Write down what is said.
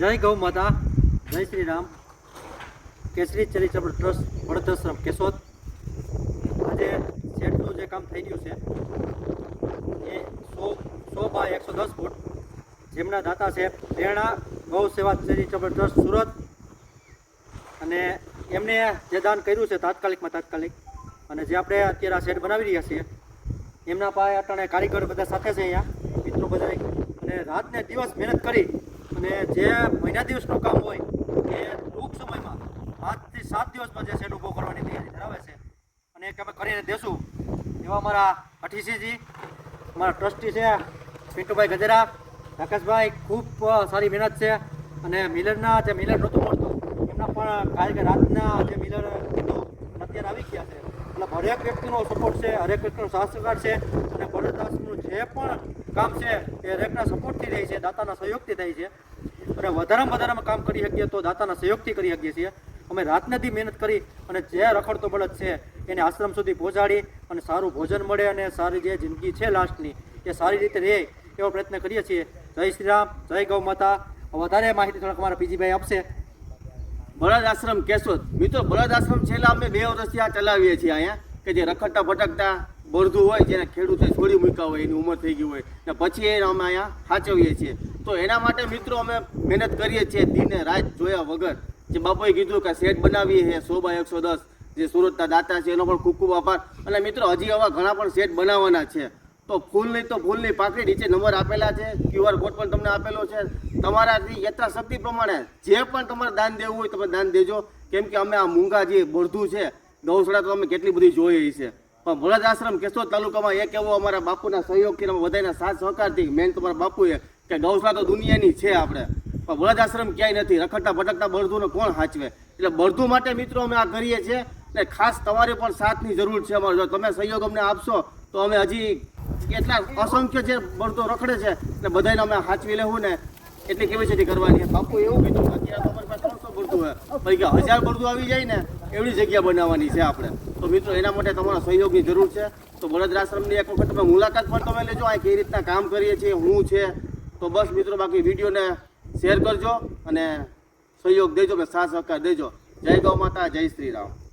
જય ગૌ માતા, જય શ્રી રામ. કેસરી ચેરિટેબલ ટ્રસ્ટ વડોદરાશ્રમ કેશોદ. આજે શેડનું જે કામ થઈ રહ્યું છે, એ સો સો બાય એકસો દસ ફૂટ, જેમના દાતા છે પ્રેરણા ગૌ સેવા ચેરિટેબલ ટ્રસ્ટ સુરત. અને એમને જે દાન કર્યું છે તાત્કાલિકમાં તાત્કાલિક, અને જે આપણે અત્યારે આ શેડ બનાવી રહ્યા છીએ, એમના પાસે અટાણે કારીગર બધા સાથે છે અહીંયા, મિત્રો બધા અને રાતને દિવસ મહેનત કરી અને જે મહિના દિવસનું કામ હોય, એ ટૂંક સમયમાં પાંચથી સાત દિવસમાં જે શેડ ઊભો કરવાની તૈયારી ધરાવે છે. અને એક અમે કરીને દેશું એવા અમારા અઠીસીજી અમારા ટ્રસ્ટી છે, પિન્ટુભાઈ ગજેરા, રાકેશભાઈ, ખૂબ સારી મહેનત છે. અને મિલરના જે મિલર નહોતું મળતું, એમના પણ કારણ કે રાતના જે મિલર હતું અત્યારે આવી ગયા છે. એટલે હરેક વ્યક્તિનો સપોર્ટ છે, હરેક વ્યક્તિનો સાથ છે. અને બળદાસનું જે પણ કામ છે, એ હરેકના સપોર્ટથી થાય છે, દાતાના સહયોગથી થાય છે. અને વધારેમાં વધારેમાં કામ કરી શકીએ તો દાતાના સહયોગથી કરી શકીએ છીએ. અમે રાતને દી મહેનત કરી અને જે રખડતો બળદ છે એને આશ્રમ સુધી પહોંચાડી અને સારું ભોજન મળે અને સારી જે જિંદગી છે લાસ્ટની, એ સારી રીતે રહે એવો પ્રયત્ન કરીએ છીએ. જય શ્રી રામ જય ગૌ માતા. વધારે માહિતી થોડાક અમારા પીજીભાઈ આપશે. બળદ આશ્રમ કેશોદ. મિત્રો, બળદ આશ્રમ છેલ્લા અમે બે વર્ષથી આ ચલાવીએ છીએ અહીંયા. કે જે રખડતા ભટકતા બળધું હોય જેને ખેડૂતે છોડી મૂક્યા હોય, એની ઉંમર થઈ ગઈ હોય, ને પછી એને અમે અહીંયા સાચવીએ છીએ. તો એના માટે મિત્રો અમે મહેનત કરીએ છીએ દિને રાત જોયા વગર. જે બાપુએ કીધું કે સેટ બનાવીએ છીએ બાય એકસો દસ, જે સુરતના દાતા છે, એનો પણ ખૂબ ખૂબ આભાર. અને મિત્રો, હજી આવા ઘણા પણ સેટ બનાવવાના છે. તો ફૂલની તો ફૂલની પાકડી નીચે નંબર આપેલા છે ક્યુઆર કોડ પણ તમને આપેલો છે. તમારાથી યથાશક્તિ પ્રમાણે જે પણ તમારે દાન દેવું હોય, તમે દાન દેજો. કેમ કે અમે આ મૂંગા જે બળધું છે ગૌશાળા તો અમે કેટલી બધી જોઈ છે. પણ બળદ આશ્રમ કેશોદ તાલુકામાં એક એવો અમારા બાપુના સહયોગથી અમે બધાના સાથ સહકારથી મેન તમારા બાપુએ કે ગૌશાળા તો દુનિયાની છે આપણે. પણ બળદ આશ્રમ ક્યાંય નથી. રખડતા ભટકતા બળદુને કોણ સાચવે એટલે બળદુ માટે મિત્રો અમે આ કરીએ છીએ ને ખાસ તમારે પણ સાથની જરૂર છે અમારે. જો તમે સહયોગ અમને આપશો, તો અમે હજી એટલા અસંખ્ય જે બળદો રખડે છે એટલે બધાને અમે હાચવી લેવું ને. એટલી કેપેસિટી કરવાની. બાપુ એવું કીધું, અત્યારે તો અમારી પાસે ત્રણસો બળદું છે પછી હજાર બળદું આવી જાય ને, એવડી જગ્યા બનાવવાની છે આપણે. તો મિત્રો, એના માટે તમારા સહયોગની જરૂર છે. તો બળદ આશ્રમની એક વખત તમે મુલાકાત પણ તમે લેજો. આ કઈ રીતના કામ કરીએ છીએ, હું છે. તો બસ મિત્રો, બાકી વિડીયોને શેર કરજો અને સહયોગ દેજો કે સાથ સહકાર દેજો. જય ગૌ માતા, જય શ્રી રામ.